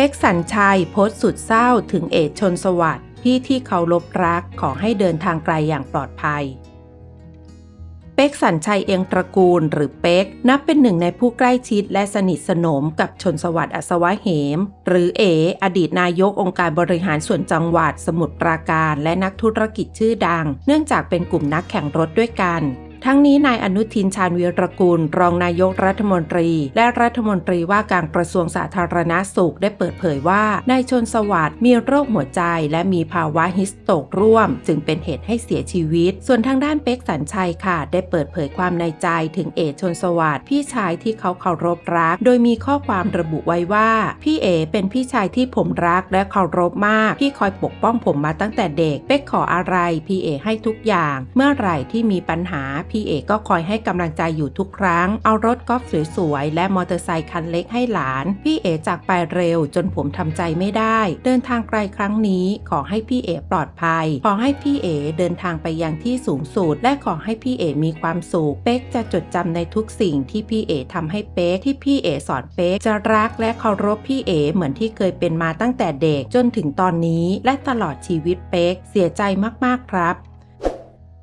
เป็กสัญชัยโพสต์สุดเศร้าถึงเอกชนสวัสดิ์พี่ที่เคารพรักขอให้เดินทางไกลอย่างปลอดภัย เป็กสัญชัยเอียงตระกูลหรือเป็กนับเป็นหนึ่งในผู้ใกล้ชิดและสนิทสนมกับชนสวัสดิ์อัศวะเหม หรือเอ อดีตนายกองค์การบริหารส่วนจังหวัด สมุทรปราการ และนักธุรกิจชื่อดัง เนื่องจากเป็นกลุ่มนักแข่งรถด้วยกัน ทั้งนี้นายอนุทินชาญวีรกูล รองนายกรัฐมนตรี และรัฐมนตรีว่าการกระทรวงสาธารณาสุขได้เปิดเผยว่านายชนสวัสดิ์มีโรคหัวใจ และมีภาวะฮิสโตกร่วม จึงเป็นเหตุให้เสียชีวิต ส่วนทางด้านเป็กสัญชัยค่ะ ได้เปิดเผยความในใจถึงเอชนสวัสดิ์พี่ชายที่เขาเคารพรัก โดยมีข้อความระบุไว้ว่า พี่เอเป็นพี่ชายที่ผมรักและเคารพมากพี่คอยปกป้องผมมาตั้งแต่เด็กเป็กขออะไรพี่เอให้ทุกอย่าง เมื่อไหร่ที่มีปัญหาพี่เอก็คอยให้กำลังใจอยู่ทุกครั้ง เอารถกอล์ฟสวยๆ และมอเตอร์ไซค์คันเล็กให้หลาน พี่เอจากไปเร็วจนผมทำใจไม่ได้ เดินทางไกลครั้งนี้ขอให้พี่เอปลอดภัย ขอให้พี่เอเดินทางไปยังที่สูงสุด และขอให้พี่เอมีความสุข เป็กจะจดจำในทุกสิ่งที่พี่เอทำให้เป็กที่พี่เอสอนเป็กจะรักและเคารพพี่เอเหมือนที่เคยเป็นมาตั้งแต่เด็กจนถึงตอนนี้และตลอดชีวิตเป็กเสียใจมากๆครับ